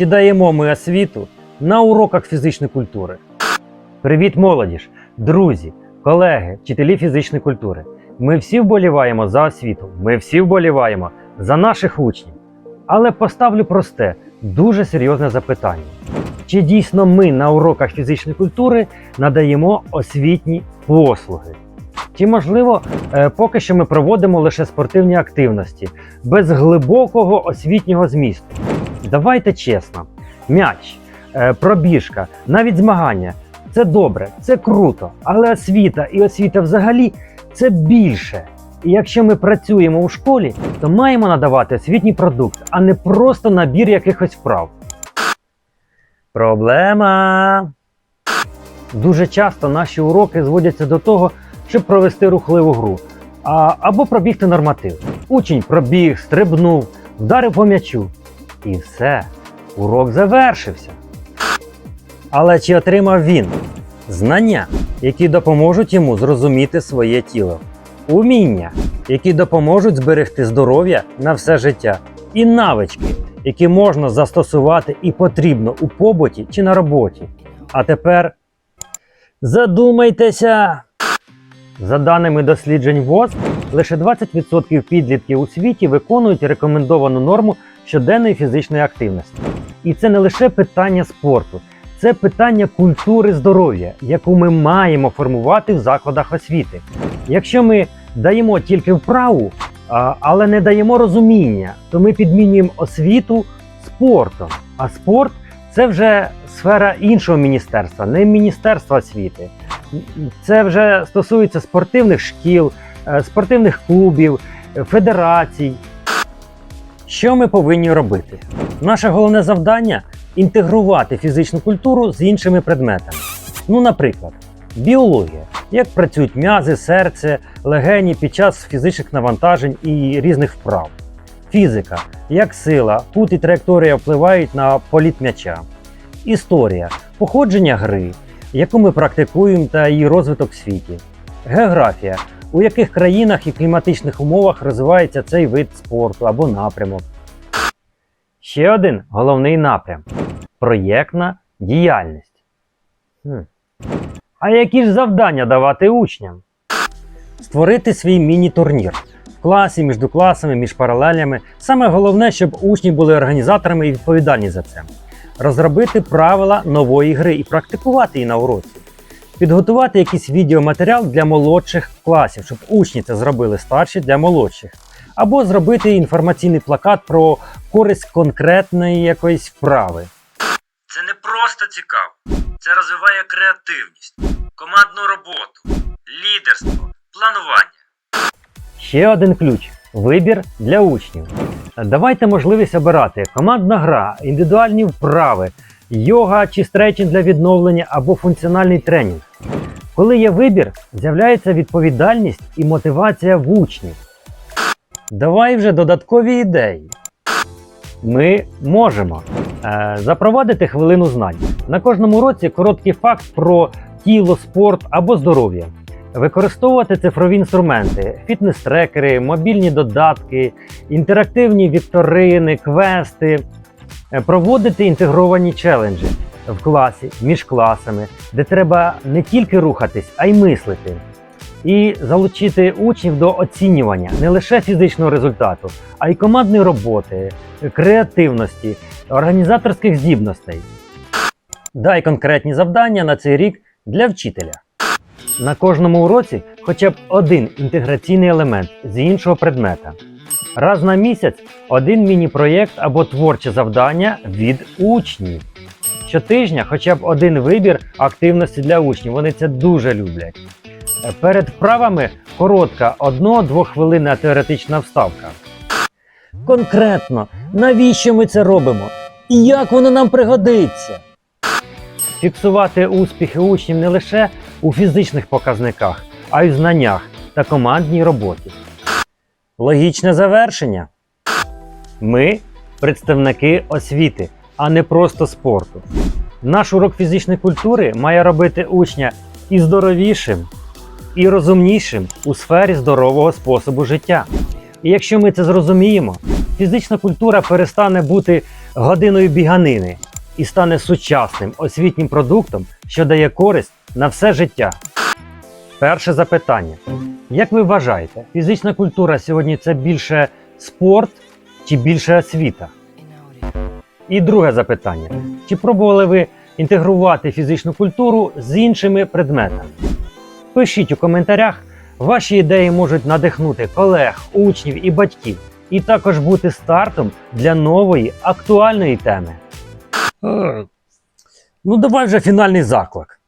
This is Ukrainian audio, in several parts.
Чи даємо ми освіту на уроках фізичної культури? Привіт, молодіж, друзі, колеги, вчителі фізичної культури. Ми всі вболіваємо за освіту, ми всі вболіваємо за наших учнів. Але поставлю просте, дуже серйозне запитання. Чи дійсно ми на уроках фізичної культури надаємо освітні послуги? Чи можливо, е, поки що ми проводимо лише спортивні активності без глибокого освітнього змісту? Давайте чесно, м'яч, е, пробіжка, навіть змагання це добре, це круто, але освіта і освіта взагалі це більше. І якщо ми працюємо у школі, то маємо надавати освітній продукт, а не просто набір якихось вправ. Проблема. Дуже часто наші уроки зводяться до того, щоб провести рухливу гру а, або пробігти норматив. Учень пробіг, стрибнув, вдарив по м'ячу. І все, урок завершився. Але чи отримав він знання, які допоможуть йому зрозуміти своє тіло, уміння, які допоможуть зберегти здоров'я на все життя, і навички, які можна застосувати і потрібно у побуті чи на роботі. А тепер задумайтеся! За даними досліджень ВОЗ, лише 20% підлітків у світі виконують рекомендовану норму щоденної фізичної активності. І це не лише питання спорту, це питання культури здоров'я, яку ми маємо формувати в закладах освіти. Якщо ми даємо тільки вправу, але не даємо розуміння, то ми підмінюємо освіту спортом. А спорт це вже сфера іншого міністерства, не міністерства освіти. Це вже стосується спортивних шкіл, е, спортивних клубів, федерацій. Що ми повинні робити? Наше головне завдання інтегрувати фізичну культуру з іншими предметами. Ну, наприклад, біологія, як працюють м'язи, серце, легені під час фізичних навантажень і різних вправ. Фізика, як сила, кут і траєкторія впливають на політ м'яча. Історія, походження гри, яку ми практикуємо та її розвиток в світі. Географія, у яких країнах і кліматичних умовах розвивається цей вид спорту або напрямок. Ще один головний напрям проєктна діяльність. Хм. А які ж завдання давати учням? Створити свій міні-турнір в класі, між класами, між паралелями. Саме головне, щоб учні були організаторами і відповідальні за це. Розробити правила нової гри і практикувати її на уроці. Підготувати якийсь відеоматеріал для молодших класів, щоб учні це зробили старші для молодших. Або зробити інформаційний плакат про користь конкретної якоїсь вправи. Це не просто цікаво, це розвиває креативність, командну роботу, лідерство, планування. Ще один ключ вибір для учнів. Давайте можливість обирати командна гра, індивідуальні вправи, йога чи стретчинг для відновлення або функціональний тренінг. Коли є вибір, з'являється відповідальність і мотивація в учнів. Давай вже додаткові ідеї. Ми можемо е, запровадити хвилину знань. На кожному році короткий факт про тіло, спорт або здоров'я. Використовувати цифрові інструменти, фітнес-трекери, мобільні додатки, інтерактивні вікторини, квести, проводити інтегровані челенджі в класі, між класами, де треба не тільки рухатись, а й мислити. І залучити учнів до оцінювання не лише фізичного результату, а й командної роботи, креативності, організаторських здібностей. Дай конкретні завдання на цей рік для вчителя. На кожному уроці хоча б один інтеграційний елемент з іншого предмета. Раз на місяць один міні-проєкт або творче завдання від учнів. Щотижня хоча б один вибір активності для учнів. Вони це дуже люблять. Перед вправами коротка 1-2 хвилинна теоретична вставка. Конкретно, навіщо ми це робимо? І як воно нам пригодиться? Фіксувати успіхи учнів не лише у фізичних показниках, а й в знаннях та командній роботі. Логічне завершення. Ми представники освіти, а не просто спорту. Наш урок фізичної культури має робити учня і здоровішим, і розумнішим у сфері здорового способу життя. І якщо ми це зрозуміємо, фізична культура перестане бути годиною біганини і стане сучасним освітнім продуктом, що дає користь на все життя. Перше запитання. Як ви вважаєте, фізична культура сьогодні це більше спорт чи більше освіта? І друге запитання: чи пробували ви інтегрувати фізичну культуру з іншими предметами? Пишіть у коментарях, ваші ідеї можуть надихнути колег, учнів і батьків, і також бути стартом для нової актуальної теми. Е, Ну, давай вже фінальний заклик.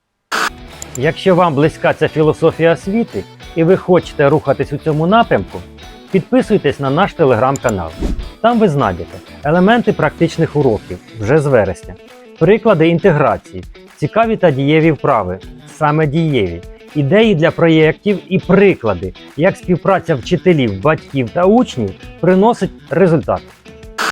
Якщо вам близька ця філософія освіти і ви хочете рухатись у цьому напрямку, підписуйтесь на наш телеграм-канал. Там ви знайдете елементи практичних уроків вже з вересня, приклади інтеграції, цікаві та дієві вправи, саме дієві, ідеї для проєктів і приклади, як співпраця вчителів, батьків та учнів приносить результат.